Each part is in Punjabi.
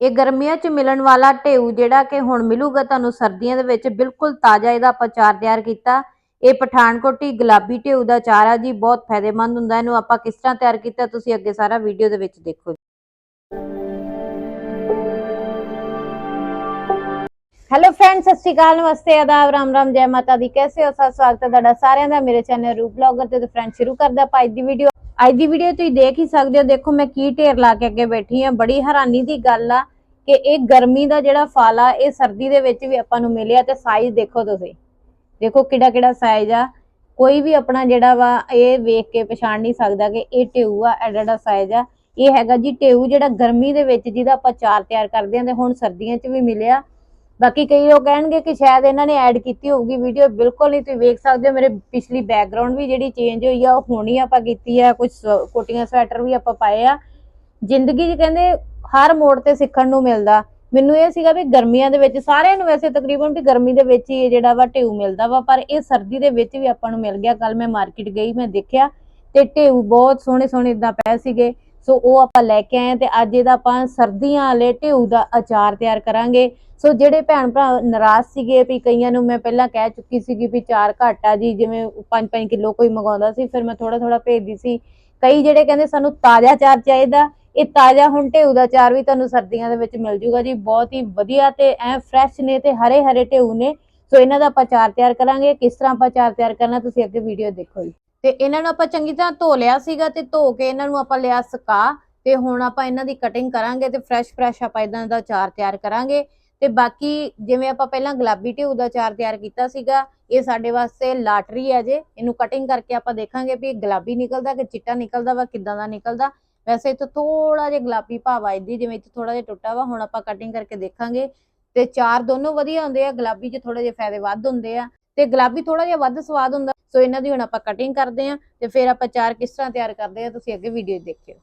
ਇਹ ਗਰਮੀਆਂ 'ਚ ਮਿਲਣ ਵਾਲਾ ਢੇਊ ਜਿਹੜਾ ਕਿ ਹੁਣ ਮਿਲੂਗਾ ਤੁਹਾਨੂੰ ਸਰਦੀਆਂ ਦੇ ਵਿੱਚ, ਬਿਲਕੁਲ ਤਾਜ਼ਾ ਇਹਦਾ ਆਪਾਂ ਚਾਰ ਤਿਆਰ ਕੀਤਾ। ਇਹ ਪਠਾਨਕੋਟੀ ਗੁਲਾਬੀ ਢੇਊ ਦਾ ਚਾਰ ਆ ਜੀ, ਬਹੁਤ ਫਾਇਦੇਮੰਦ ਹੁੰਦਾ, ਇਹਨੂੰ ਆਪਾਂ ਕਿਸ ਤਰ੍ਹਾਂ ਤਿਆਰ ਕੀਤਾ ਤੁਸੀਂ ਅੱਗੇ ਸਾਰਾ ਵੀਡੀਓ ਦੇ ਵਿੱਚ ਦੇਖੋ ਹੈਲੋ ਫਰੈਂਡਸ ਸਤਿ ਸ਼੍ਰੀ ਅਕਾਲ, ਨਮਸਤੇ, ਆਦਾਬ, ਰਾਮ ਰਾਮ, ਜੈ ਮਾਤਾ ਦੀ। ਕੈਸੇ ਹੋ? ਸਭ ਸਵਾਗਤ ਹੈ ਤੁਹਾਡਾ ਸਾਰਿਆਂ ਦਾ ਮੇਰੇ ਚੈਨਲ ਰੂਪ ਬਲੌਗਰ ਤੇ ਫਰੈਂਡ ਸ਼ੁਰੂ ਕਰਦਾ ਆਪਾਂ ਅੱਜ ਦੀ ਵੀਡੀਓ ਅੱਜ ਦੀ ਵੀਡੀਓ ਤੁਸੀਂ ਦੇਖ ਹੀ ਸਕਦੇ ਹੋ, ਦੇਖੋ ਮੈਂ ਕੀ ਢੇਰ ਲਾ ਕੇ ਅੱਗੇ ਬੈਠੀ ਆ ਬੜੀ ਹੈਰਾਨੀ ਦੀ ਗੱਲ ਆ ਕਿ ਇਹ ਗਰਮੀ ਦਾ ਜਿਹੜਾ ਫਲ ਆ, ਇਹ ਸਰਦੀ ਦੇ ਵਿੱਚ ਵੀ ਆਪਾਂ ਨੂੰ ਮਿਲਿਆ ਤੇ ਸਾਈਜ਼ ਦੇਖੋ ਤੁਸੀਂ। ਦੇਖੋ ਕਿਹੜਾ ਕਿਹੜਾ ਸਾਈਜ਼ ਆ। ਕੋਈ ਵੀ ਆਪਣਾ ਜਿਹੜਾ ਵਾ, ਇਹ ਵੇਖ ਕੇ ਪਛਾਣ ਨਹੀਂ ਸਕਦਾ ਕਿ ਇਹ ਟਿਊ ਆ ਐਡਾ ਐਡਾ ਸਾਈਜ਼ ਆ। ਇਹ ਹੈਗਾ ਜੀ ਟਿਊ ਜਿਹੜਾ ਗਰਮੀ ਦੇ ਵਿੱਚ ਜਿਹਦਾ ਆਪਾਂ ਚਾਰ ਤਿਆਰ ਕਰਦੇ ਆਂ ਤੇ ਹੁਣ ਸਰਦੀਆਂ 'ਚ ਵੀ ਮਿਲਿਆ। ਬਾਕੀ ਕਈ ਲੋਕ ਕਹਿਣਗੇ ਕਿ ਸ਼ਾਇਦ ਇਹਨਾਂ ਨੇ ਐਡ ਕੀਤੀ ਹੋਊਗੀ ਵੀਡੀਓ ਬਿਲਕੁਲ ਨਹੀਂ, ਤੁਸੀਂ ਵੇਖ ਸਕਦੇ ਹੋ, ਮੇਰੇ ਪਿਛਲੀ ਬੈਕਗ੍ਰਾਉਂਡ ਵੀ ਜਿਹੜੀ ਚੇਂਜ ਹੋਈ ਆ, ਉਹ ਹੁਣੀ ਆਪਾਂ ਕੀਤੀ ਆ ਕੁਝ ਕੋਟੀਆਂ ਸਵੈਟਰ ਵੀ ਆਪਾਂ ਪਾਏ ਆ। ਜ਼ਿੰਦਗੀ 'ਚ ਕਹਿੰਦੇ ਹਰ ਮੋੜ ਤੇ ਸਿੱਖਣ ਨੂੰ ਮਿਲਦਾ। ਮੈਨੂੰ ਇਹ ਸੀਗਾ ਵੀ ਗਰਮੀਆਂ ਦੇ ਵਿੱਚ, ਸਾਰਿਆਂ ਨੂੰ ਵੈਸੇ ਤਕਰੀਬਨ ਵੀ ਗਰਮੀ ਦੇ ਵਿੱਚ ਹੀ ਇਹ ਜਿਹੜਾ ਵਾ ਢੇਊ ਮਿਲਦਾ ਵਾ, ਪਰ ਇਹ ਸਰਦੀ ਦੇ ਵਿੱਚ ਵੀ ਆਪਾਂ ਨੂੰ ਮਿਲ ਗਿਆ। ਕੱਲ ਮੈਂ ਮਾਰਕੀਟ ਗਈ, ਮੈਂ ਦੇਖਿਆ ਤੇ ਢੇਊ ਬਹੁਤ ਸੋਹਣੇ ਸੋਹਣੇ ਇਦਾਂ ਪਏ ਸੀਗੇ। ਸੋ ਉਹ ਆਪਾਂ ਲੈ ਕੇ ਆਏ ਤੇ ਅੱਜ ਇਹਦਾ ਆਪਾਂ ਸਰਦੀਆਂ ਵਾਲੇ ਢੇਊ ਦਾ ਅਚਾਰ ਤਿਆਰ ਕਰਾਂਗੇ। ਸੋ ਜਿਹੜੇ ਭੈਣ ਭਰਾ ਨਾਰਾਜ਼ ਸੀਗੇ ਵੀ ਕਈਆਂ ਨੂੰ ਮੈਂ ਪਹਿਲਾਂ ਕਹਿ ਚੁੱਕੀ ਸੀਗੀ ਵੀ ਚਾਰ ਘੱਟ ਆ ਜੀ, ਜਿਵੇਂ 5-5 ਕਿਲੋ ਕੋਈ ਮੰਗਾਉਂਦਾ ਸੀ, ਫਿਰ ਮੈਂ ਥੋੜਾ ਥੋੜਾ ਭੇਜਦੀ ਸੀ। ਕਈ ਜਿਹੜੇ ਕਹਿੰਦੇ ਸਾਨੂੰ ਤਾਜ਼ਾ ਚਾਰ ਚਾਹੀਦਾ, ਇਹ ਤਾਜ਼ਾ ਹੁਣ ਢੇਊ ਦਾ ਚਾਰ ਵੀ ਤੁਹਾਨੂੰ ਸਰਦੀਆਂ ਦੇ ਵਿੱਚ ਮਿਲ ਜੂਗਾ ਜੀ। ਬਹੁਤ ਹੀ ਵਧੀਆ ਤੇ ਐ ਫਰੈਸ਼ ਨੇ ਤੇ ਹਰੇ ਹਰੇ ਢੇਊ ਨੇ। ਸੋ ਇਹਨਾਂ ਦਾ ਆਪਾਂ ਚਾਰ ਤਿਆਰ ਕਰਾਂਗੇ। ਕਿਸ ਤਰ੍ਹਾਂ ਆਪਾਂ ਚਾਰ ਤਿਆਰ ਕਰਨਾ, ਤੁਸੀਂ ਅੱਗੇ ਵੀਡੀਓ ਦੇਖੋ ਜੀ। ਤੇ ਇਹਨਾਂ ਨੂੰ ਆਪਾਂ ਚੰਗੀ ਤਰ੍ਹਾਂ ਧੋ ਲਿਆ ਸੀਗਾ ਤੇ ਧੋ ਕੇ ਇਹਨਾਂ ਨੂੰ ਆਪਾਂ ਲਿਆ ਸੁਕਾ ਤੇ ਹੁਣ ਆਪਾਂ ਇਹਨਾਂ ਦੀ ਕਟਿੰਗ ਕਰਾਂਗੇ ਤੇ ਫਰੈਸ਼ ਫਰੈਸ਼ ਆਪਾਂ ਇਹਨਾਂ ਦਾ ਚਾਰ ਤਿਆਰ ਕਰਾਂਗੇ ਤੇ ਬਾਕੀ ਜਿਵੇਂ ਆਪਾਂ ਪਹਿਲਾਂ ਗੁਲਾਬੀ ਢਿਊ ਦਾ ਚਾਰ ਤਿਆਰ ਕੀਤਾ ਸੀਗਾ, ਇਹ ਸਾਡੇ ਵਾਸਤੇ ਲਾਟਰੀ ਹੈ ਜੇ, ਇਹਨੂੰ ਕਟਿੰਗ ਕਰਕੇ ਆਪਾਂ ਦੇਖਾਂਗੇ ਵੀ ਗੁਲਾਬੀ ਨਿਕਲਦਾ ਕਿ ਚਿੱਟਾ ਨਿਕਲਦਾ ਵਾ, ਕਿੱਦਾਂ ਦਾ ਨਿਕਲਦਾ। ਵੈਸੇ ਇੱਥੇ ਥੋੜਾ ਜਿਹਾ ਗੁਲਾਬੀ ਭਾਵ ਆਈਦੀ ਜਿਵੇਂ ਇੱਥੇ ਥੋੜਾ ਜਿਹਾ ਟੁੱਟਾ ਵਾ, ਹੁਣ ਆਪਾਂ ਕਟਿੰਗ ਕਰਕੇ ਦੇਖਾਂਗੇ। ਤੇ ਚਾਰ ਦੋਨੋਂ ਵਧੀਆ ਹੁੰਦੇ ਆ, ਗੁਲਾਬੀ 'ਚ ਥੋੜੇ ਜਿਹੇ ਫਾਇਦੇ ਵੱਧ ਹੁੰਦੇ ਆ। ਤੇ ਗੁਲਾਬੀ ਥੋੜਾ ਜਿਹਾ ਵੱਧ ਸਵਾਦ ਹੁੰਦਾ ਸੋ ਇਹਨਾਂ ਦੀ ਹੁਣ ਆਪਾਂ ਕਟਿੰਗ ਕਰਦੇ ਆ ਤੇ ਫਿਰ ਆਪਾਂ ਚਾਰ ਕਿਸ ਤਰ੍ਹਾਂ ਤਿਆਰ ਕਰਦੇ ਆ ਤੁਸੀਂ ਅੱਗੇ ਵੀਡੀਓ ਦੇਖਿਓ।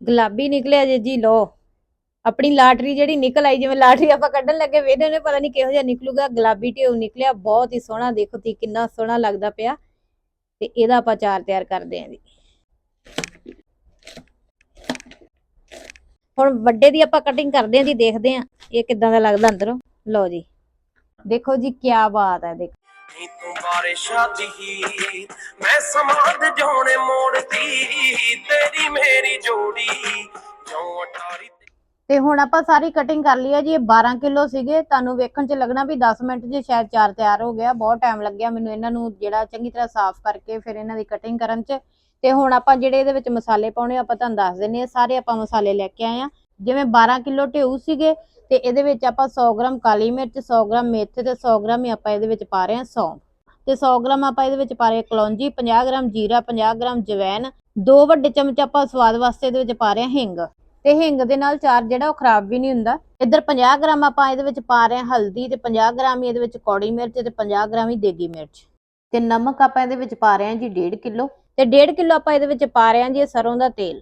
ਗੁਲਾਬੀ ਨਿਕਲਿਆ ਜੇ ਜੀ ਲੋ ਆਪਣੀ ਲਾਟਰੀ ਜਿਹੜੀ ਨਿਕਲ ਆਈ, ਜਿਵੇਂ ਲਾਟਰੀ ਆਪਾਂ ਕੱਢਣ ਲੱਗੇ ਵੇਦੇ ਨੇ ਪਤਾ ਨਹੀਂ ਕਿਹੋ ਜਿਹਾ ਨਿਕਲੂਗਾ। ਗੁਲਾਬੀ ਢੇਊ ਨਿਕਲਿਆ, ਬਹੁਤ ਹੀ ਸੋਹਣਾ, ਦੇਖੋ ਤੀ ਕਿੰਨਾ ਸੋਹਣਾ ਲੱਗਦਾ ਪਿਆ। ਤੇ ਇਹਦਾ ਆਪਾਂ ਚਾਰ ਤਿਆਰ ਕਰਦੇ ਆਂ ਜੀ। ਹੁਣ ਵੱਡੇ ਦੀ ਆਪਾਂ ਕਟਿੰਗ ਕਰਦੇ ਆਂ ਜੀ, ਦੇਖਦੇ ਆਂ ਇਹ ਕਿੱਦਾਂ ਦਾ ਲੱਗਦਾ ਅੰਦਰੋਂ। ਲਓ ਜੀ। ਦੇਖੋ ਜੀ ਕੀ ਬਾਤ ਹੈ ਦੇਖੋ। ਨੀ ਤੂੰ ਬਾਰਿਸ਼ਾਂ ਦੀ ਹੀ ਮੈਂ ਸਮਾਦ ਜਾਉਣੇ ਮੋੜਦੀ ਤੇਰੀ ਮੇਰੀ ਜੋੜੀ ਜਿਉਂ ਅਟਾਰੀ ਤੇ ਹੁਣ ਆਪਾਂ ਸਾਰੀ ਕਟਿੰਗ ਕਰ ਲਈ ਆ ਜੀ ਇਹ 12 ਕਿਲੋ ਸੀਗੇ ਤੁਹਾਨੂੰ ਵੇਖਣ 'ਚ ਲੱਗਣਾ ਵੀ 10 ਮਿੰਟ 'ਚ ਸ਼ਾਇਦ ਚਾਰ ਤਿਆਰ ਹੋ ਗਿਆ ਬਹੁਤ ਟਾਈਮ ਲੱਗਿਆ ਮੈਨੂੰ ਇਹਨਾਂ ਨੂੰ ਜਿਹੜਾ ਚੰਗੀ ਤਰ੍ਹਾਂ ਸਾਫ਼ ਕਰਕੇ ਫਿਰ ਇਹਨਾਂ ਦੀ ਕਟਿੰਗ ਕਰਨ 'ਚ। ਤੇ ਹੁਣ ਆਪਾਂ ਜਿਹੜੇ ਇਹਦੇ ਵਿੱਚ ਮਸਾਲੇ ਪਾਉਣੇ ਆਪਾਂ ਤੁਹਾਨੂੰ ਦੱਸ ਦਿੰਨੇ ਆ ਸਾਰੇ ਆਪਾਂ ਮਸਾਲੇ ਲੈ ਕੇ ਆਏ ਆ ਜਿਵੇਂ 12 ਕਿਲੋ ਢੇਊ ਸੀਗੇ ਤੇ ਇਹਦੇ ਵਿੱਚ ਆਪਾਂ 100 ਗ੍ਰਾਮ ਕਾਲੀ ਮਿਰਚ 100 ਗ੍ਰਾਮ ਮੇਥੇ ਤੇ 100 ਗ੍ਰਾਮ ਹੀ ਆਪਾਂ ਇਹਦੇ ਵਿੱਚ ਪਾ ਰਹੇ ਹਾਂ ਸੌਂਫ। ਤੇ 100 ਗ੍ਰਾਮ ਆਪਾਂ ਇਹਦੇ ਵਿੱਚ ਪਾ ਰਹੇ ਕਲੌਂਜੀ 50 ਗ੍ਰਾਮ ਜੀਰਾ 50 ਗ੍ਰਾਮ ਜਵੈਨ ਦੋ ਵੱਡੇ ਚਮਚ ਆਪਾਂ ਸਵਾਦ ਵਾਸਤੇ ਇਹਦੇ ਵਿੱਚ ਪਾ ਰਹੇ ਹਾਂ ਹਿੰਗ। ਤੇ ਹਿੰਗ ਦੇ ਨਾਲ ਚਾਰ ਜਿਹੜਾ ਉਹ ਖਰਾਬ ਵੀ ਨਹੀਂ ਹੁੰਦਾ। ਇੱਧਰ 50 ਗ੍ਰਾਮ ਆਪਾਂ ਇਹਦੇ ਵਿੱਚ ਪਾ ਰਹੇ ਹਾਂ ਹਲਦੀ ਤੇ 50 ਗ੍ਰਾਮ ਹੀ ਇਹਦੇ ਵਿੱਚ ਕੌੜੀ ਮਿਰਚ ਤੇ 50 ਗ੍ਰਾਮ ਹੀ ਦੇਗੀ ਮਿਰਚ। ਤੇ ਨਮਕ ਆਪਾਂ ਇਹਦੇ ਵਿੱਚ ਪਾ ਰਹੇ ਹਾਂ ਜੀ 1.5 ਕਿਲੋ। ਤੇ 1.5 ਕਿਲੋ ਆਪਾਂ ਇਹਦੇ ਵਿੱਚ ਪਾ ਰਹੇ ਹਾਂ ਜੀ ਸਰੋਂ ਦਾ ਤੇਲ।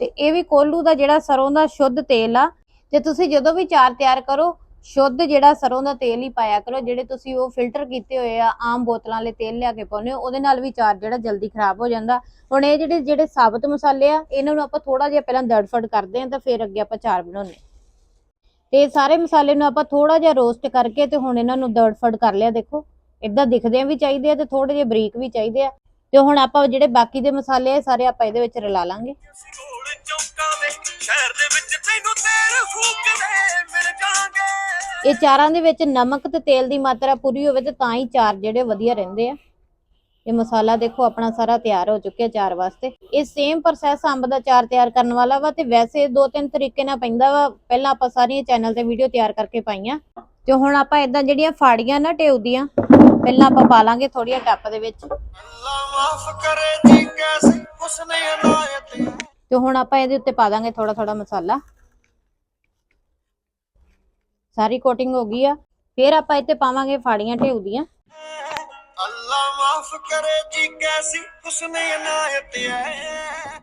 ਤੇ ਇਹ ਵੀ ਕੋਲੂ ਦਾ ਜਿਹੜਾ ਸਰੋਂ ਦਾ ਸ਼ੁੱਧ ਤੇਲ ਆ ਤੇ ਤੁਸੀਂ ਜਦੋਂ ਵੀ ਚਾਰ ਤਿਆਰ ਕਰੋ, ਸ਼ੁੱਧ ਜਿਹੜਾ ਸਰੋਂ ਦਾ ਤੇਲ ਹੀ ਪਾਇਆ ਕਰੋ, ਜਿਹੜੇ ਤੁਸੀਂ ਉਹ ਫਿਲਟਰ ਕੀਤੇ ਹੋਏ ਆ, ਆਮ ਬੋਤਲਾਂ ਵਾਲੇ ਤੇਲ ਲਿਆ ਕੇ ਪਾਉਂਦੇ ਹੋ, ਉਹਦੇ ਨਾਲ ਵੀ ਚਾਰ ਜਿਹੜਾ ਜਲਦੀ ਖਰਾਬ ਹੋ ਜਾਂਦਾ। ਹੁਣ ਇਹ ਜਿਹੜੇ ਜਿਹੜੇ ਸਾਬਤ ਮਸਾਲੇ ਆ, ਇਹਨਾਂ ਨੂੰ ਆਪਾਂ ਥੋੜਾ ਜਿਹਾ ਪਹਿਲਾਂ ਦੜਫੜ ਕਰਦੇ ਆ ਤਾਂ ਫਿਰ ਅੱਗੇ ਆਪਾਂ ਚਾਰ ਬਣਾਉਂਦੇ ਹਾਂ। ਤੇ ਸਾਰੇ ਮਸਾਲੇ ਨੂੰ ਆਪਾਂ ਥੋੜਾ ਜਿਹਾ ਰੋਸਟ ਕਰਕੇ ਤੇ ਹੁਣ ਇਹਨਾਂ ਨੂੰ ਦੜਫੜ ਕਰ ਲਿਆ ਦੇਖੋ। ਇਦਾਂ ਦਿਖਦੇ ਵੀ ਚਾਹੀਦੇ ਆ ਤੇ ਥੋੜੇ ਜਿਹੇ ਬਰੀਕ ਵੀ ਚਾਹੀਦੇ ਆ। ਤੇ ਹੁਣ ਆਪਾਂ ਜਿਹੜੇ ਬਾਕੀ ਦੇ ਮਸਾਲੇ ਆ ਸਾਰੇ ਆਪਾਂ ਇਹਦੇ ਵਿੱਚ ਰਲਾ ਲਾਂਗੇ। ਸਕੂਲ ਚੌਕਾਂ ਦੇ ਸ਼ਹਿਰ ਦੇ ਵਿੱਚ ਤੈਨੂੰ ਤੇਰ ਫੂਕਦੇ ਮਿਲ ਜਾਾਂਗੇ ਇਹ ਚਾਰਾਂ ਦੇ ਵਿੱਚ ਨਮਕ ਤੇ ਤੇਲ ਦੀ ਮਾਤਰਾ ਪੂਰੀ ਹੋਵੇ ਤੇ ਤਾਂ ਹੀ ਚਾਰ ਜਿਹੜੇ ਵਧੀਆ ਰਹਿੰਦੇ ਆ। ਇਹ ਮਸਾਲਾ ਦੇਖੋ ਆਪਣਾ ਸਾਰਾ ਤਿਆਰ ਹੋ ਚੁੱਕਿਆ ਚਾਰ ਵਾਸਤੇ। ਇਹ ਸੇਮ ਪ੍ਰੋਸੈਸ ਅੰਬ ਦਾ ਚਾਰ ਤਿਆਰ ਕਰਨ ਵਾਲਾ ਵਾ ਤੇ ਵੈਸੇ ਦੋ ਤਿੰਨ ਤਰੀਕੇ ਨਾਲ ਪੈਂਦਾ ਵਾ। ਪਹਿਲਾਂ ਆਪਾਂ ਸਾਰੀਆਂ ਚੈਨਲ ਤੇ ਵੀਡੀਓ ਤਿਆਰ ਕਰਕੇ ਪਾਈਆਂ। ਤੇ ਹੁਣ ਆਪਾਂ ਇਦਾਂ ਜਿਹੜੀਆਂ ਫਾੜੀਆਂ ਨਾ ਟੇਉ ਦੀਆਂ ਪਹਿਲਾਂ ਆਪਾਂ ਪਾ ਲਾਂਗੇ ਥੋੜੀਆਂ ਟੱਪ ਦੇ ਵਿੱਚ। ਅੱਲਾ ਮਾਫ ਕਰੇ ਜੀ ਕੈਸੀ ਉਸਨੇ ਅਨਾਇਤ ਹੈ। ਤੇ ਹੁਣ ਆਪਾਂ ਇਹਦੇ ਉੱਤੇ ਪਾ ਦਾਂਗੇ ਥੋੜਾ ਥੋੜਾ ਮਸਾਲਾ। ਸਾਰੀ ਕੋਟਿੰਗ ਹੋ ਗਈ ਆ। ਫਿਰ ਆਪਾਂ ਇੱਥੇ ਪਾਵਾਂਗੇ ਫਾੜੀਆਂ ਢੇਉ ਦੀਆਂ। ਅੱਲਾ ਮਾਫ ਕਰੇ ਜੀ ਕੈਸੀ ਉਸਨੇ ਅਨਾਇਤ ਹੈ।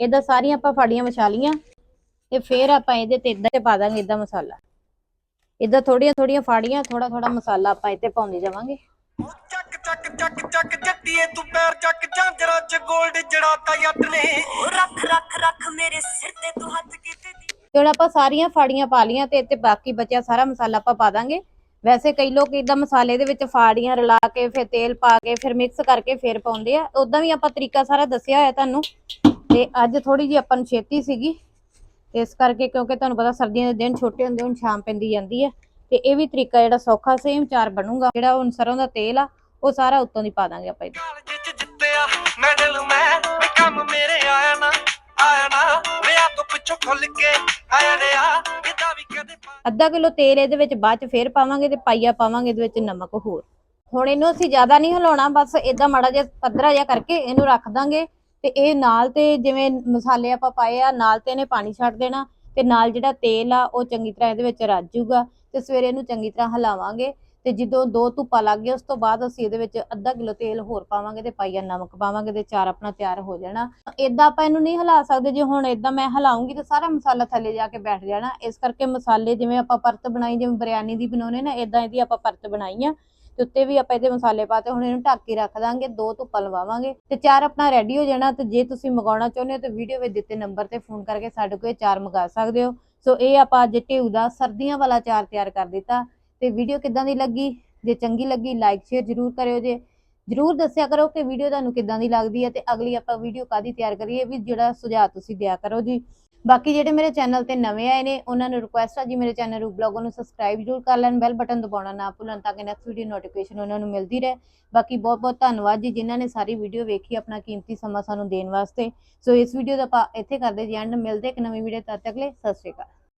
ਇਹਦਾ ਸਾਰੀਆਂ ਆਪਾਂ ਫਾੜੀਆਂ ਵਿਛਾ ਲੀਆਂ ਤੇ ਫਿਰ ਆਪਾਂ ਇਹਦੇ ਤੇ ਇਦਾਂ ਤੇ ਪਾ ਦਾਂਗੇ ਇਦਾਂ ਮਸਾਲਾ। ਇਦਾਂ ਥੋੜੀਆਂ ਥੋੜੀਆਂ ਫਾੜੀਆਂ ਥੋੜਾ ਥੋੜਾ ਮਸਾਲਾ ਆਪਾਂ ਇੱਥੇ ਪਾਉਂਦੇ ਜਾਵਾਂਗੇ। ਚੱਕ ਚੱਕ ਚੱਕ ਚੱਕ ਜੱਟੀਏ ਤੂੰ ਪੈਰ ਚੱਕ ਝਾਂਜਰਾ ਚ 골ਡ ਜੜਾਤਾ ਜੱਟ ਨੇ। ਰੱਖ ਰੱਖ ਰੱਖ ਮੇਰੇ ਸਿਰ ਤੇ ਤੂੰ ਤੇ ਹੁਣ ਆਪਾਂ ਸਾਰੀਆਂ ਫਾੜੀਆਂ ਪਾ ਲੀਆਂ ਤੇ ਇੱਥੇ ਬਾਕੀ ਬਚਿਆ ਸਾਰਾ ਮਸਾਲਾ ਆਪਾਂ ਪਾ ਦਾਂਗੇ। ਵੈਸੇ ਕਈ ਲੋਕ ਇਦਾਂ ਮਸਾਲੇ ਦੇ ਵਿੱਚ ਫਾੜੀਆਂ ਰਲਾ ਕੇ ਫਿਰ ਤੇਲ ਪਾ ਕੇ ਫਿਰ ਮਿਕਸ ਕਰਕੇ ਫਿਰ ਪਾਉਂਦੇ ਆ। ਉਦਾਂ ਵੀ ਆਪਾਂ ਤਰੀਕਾ ਸਾਰਾ ਦੱਸਿਆ ਹੋਇਆ ਤੁਹਾਨੂੰ। ਤੇ ਅੱਜ ਥੋੜੀ ਜਿਹੀ ਆਪਾਂ ਨੂੰ ਛੇਤੀ ਸੀਗੀ। ਤੇ ਇਸ ਕਰਕੇ ਕਿਉਂਕਿ ਤੁਹਾਨੂੰ ਪਤਾ ਸਰਦੀਆਂ ਦੇ ਦਿਨ ਛੋਟੇ ਹੁੰਦੇ ਹੁਣ ਸ਼ਾਮ ਪੈਂਦੀ ਜਾਂਦੀ ਹੈ ਤੇ ਇਹ ਵੀ ਤਰੀਕਾ ਜਿਹੜਾ ਸੌਖਾ ਸੇਮ ਚਾਰ ਬਣੂਗਾ ਜਿਹੜਾ ਹੁਣ ਸਰੋਂ ਦਾ ਤੇਲ ਆ ਉਹ ਸਾਰਾ ਉੱਤੋਂ ਦੀ ਪਾ ਦਾਂਗੇ ਆਪਾਂ ਇਹਦੇ ਕਾਲਜ ਚ ਜਿੱਤਿਆ ਮੈਡਲ ਮੈਂ ਵੀ ਕੰਮ ਮੇਰੇ ਆਇਆ ਨਾ ਆਇਆ ਨਾ ਵਿਆਹ ਤੋਂ ਪਿੱਛੋਂ ਖੁੱਲ ਕੇ ਆਇਆ ਰਿਆ ਕਿਦਾਂ ਵੀ ਕਦੇ ਪਾ- ਅੱਧਾ ਕਿਲੋ ਤੇਲ ਇਹਦੇ ਵਿੱਚ ਬਾਅਦ ਚ ਫੇਰ ਪਾਵਾਂਗੇ ਤੇ ਪਾਈਆ ਪਾਵਾਂਗੇ ਇਹਦੇ ਵਿੱਚ ਨਮਕ ਹੋਰ। ਹੁਣ ਇਹਨੂੰ ਅਸੀਂ ਜ਼ਿਆਦਾ ਨਹੀਂ ਹਿਲਾਉਣਾ ਬਸ ਇਦਾਂ ਮਾੜਾ ਜਿਹਾ ਪੱਧਰਾ ਜਿਹਾ ਕਰਕੇ ਇਹਨੂੰ ਰੱਖ ਦਾਂਗੇ ਤੇ ਇਹ ਨਾਲ ਤੇ ਜਿਵੇਂ ਮਸਾਲੇ ਆਪਾਂ ਪਾਏ ਆ, ਨਾਲ ਤੇ ਇਹਨੇ ਪਾਣੀ ਛੱਡ ਦੇਣਾ ਤੇ ਨਾਲ ਜਿਹੜਾ ਤੇਲ ਆ, ਉਹ ਚੰਗੀ ਤਰ੍ਹਾਂ ਇਹਦੇ ਵਿੱਚ ਰੱਜ ਜਾਊਗਾ ਤੇ ਸਵੇਰੇ ਇਹਨੂੰ ਚੰਗੀ ਤਰ੍ਹਾਂ ਹਿਲਾਵਾਂਗੇ ਤੇ ਜਦੋਂ ਦੋ ਧੁੱਪਾ ਲੱਗ ਗਏ ਉਸ ਤੋਂ ਬਾਅਦ ਅਸੀਂ ਇਹਦੇ ਵਿੱਚ ਅੱਧਾ ਕਿਲੋ ਤੇਲ ਹੋਰ ਪਾਵਾਂਗੇ ਤੇ ਪਾਈਆ ਨਮਕ ਪਾਵਾਂਗੇ ਤੇ ਚਾਰ ਆਪਣਾ ਤਿਆਰ ਹੋ ਜਾਣਾ। ਇਦਾਂ ਆਪਾਂ ਇਹਨੂੰ ਨਹੀਂ ਹਿਲਾ ਸਕਦੇ, ਜੇ ਹੁਣ ਇਦਾਂ ਮੈਂ ਹਿਲਾਉਂਗੀ ਤਾਂ ਸਾਰਾ ਮਸਾਲਾ ਥੱਲੇ ਜਾ ਕੇ ਬੈਠ ਜਾਣਾ। ਇਸ ਕਰਕੇ ਮਸਾਲੇ ਜਿਵੇਂ ਆਪਾਂ ਪਰਤ ਬਣਾਈ, ਜਿਵੇਂ ਬਿਰਿਆਨੀ ਦੀ ਬਣਾਉਨੇ ਨਾ ਇਦਾਂ ਇਹਦੀ ਆਪਾਂ ਪਰਤ ਬਣਾਈ ਆ। ਤੇ ਉੱਤੇ ਵੀ ਆਪਾਂ ਇਹਦੇ ਮਸਾਲੇ ਪਾਤੇ ਹੁਣ ਇਹਨੂੰ ਢੱਕ ਕੇ ਰੱਖ ਦਾਂਗੇ, ਦੋ ਧੁੱਪਾਂ ਲਵਾਵਾਂਗੇ ਤੇ ਚਾਰ ਆਪਣਾ ਰੈਡੀ ਹੋ ਜਾਣਾ ਤੇ ਜੇ ਤੁਸੀਂ ਮੰਗਾਉਣਾ ਚਾਹੁੰਦੇ ਹੋ ਤਾਂ ਵੀਡੀਓ ਵਿੱਚ ਦਿੱਤੇ ਨੰਬਰ ਤੇ ਫੋਨ ਕਰਕੇ ਸਾਡੇ ਕੋਲ ਇਹ ਚਾਰ ਮੰਗਾ ਸਕਦੇ ਹੋ। ਸੋ ਇਹ ਆਪਾਂ ਅੱਜ ਢੇਊ ਦਾ ਸਰਦੀਆਂ ਵਾਲਾ ਚਾਰ ਤਿਆਰ ਕਰ ਦਿੱਤਾ। ਤੇ ਵੀਡੀਓ ਕਿੱਦਾਂ ਦੀ ਲੱਗੀ? ਜੇ ਚੰਗੀ ਲੱਗੀ ਲਾਈਕ ਸ਼ੇਅਰ ਜਰੂਰ ਕਰਿਓ ਜੇ। ਜਰੂਰ ਦੱਸਿਆ ਕਰੋ ਕਿ ਵੀਡੀਓ ਤੁਹਾਨੂੰ ਕਿੱਦਾਂ ਦੀ ਲੱਗਦੀ ਹੈ ਤੇ ਅਗਲੀ ਆਪਾਂ ਵੀਡੀਓ ਕਾਦੀ ਤਿਆਰ ਕਰੀਏ ਵੀ ਜਿਹੜਾ ਸੁਝਾਅ ਤੁਸੀਂ ਦਿਆ ਕਰੋ ਜੀ। ਬਾਕੀ ਜਿਹੜੇ ਮੇਰੇ ਚੈਨਲ ਤੇ ਨਵੇਂ ਆਏ ਨੇ, ਉਹਨਾਂ ਨੂੰ ਰਿਕੁਐਸਟ ਆ ਜੀ ਮੇਰੇ ਚੈਨਲ ਨੂੰ ਬਲੌਗ ਨੂੰ ਸਬਸਕ੍ਰਾਈਬ ਜਰੂਰ ਕਰ ਲੈਣ ਬੈਲ ਬਟਨ ਦਬਾਉਣਾ ਨਾ ਭੁੱਲਣ ਤਾਂ ਕਿ ਨੈਕਸਟ ਵੀਡੀਓ ਨੋਟੀਫਿਕੇਸ਼ਨ ਉਹਨਾਂ ਨੂੰ ਮਿਲਦੀ ਰਹੇ। ਬਾਕੀ ਬਹੁਤ ਬਹੁਤ ਧੰਨਵਾਦ ਜੀ ਜਿਨ੍ਹਾਂ ਨੇ ਸਾਰੀ ਵੀਡੀਓ ਵੇਖੀ ਆਪਣਾ ਕੀਮਤੀ ਸਮਾਂ ਸਾਨੂੰ ਦੇਣ ਵਾਸਤੇ। ਸੋ ਇਸ ਵੀਡੀਓ ਦਾ ਆਪਾਂ ਇੱਥੇ ਕਰਦੇ ਜੀ ਐਂਡ ਮਿਲਦੇ ਇੱਕ ਨਵੀਂ ਵੀਡੀਓ ਤਦ ਤੱਕ ਲਈ, ਸਤਿ ਸ਼੍ਰੀ ਅਕਾਲ।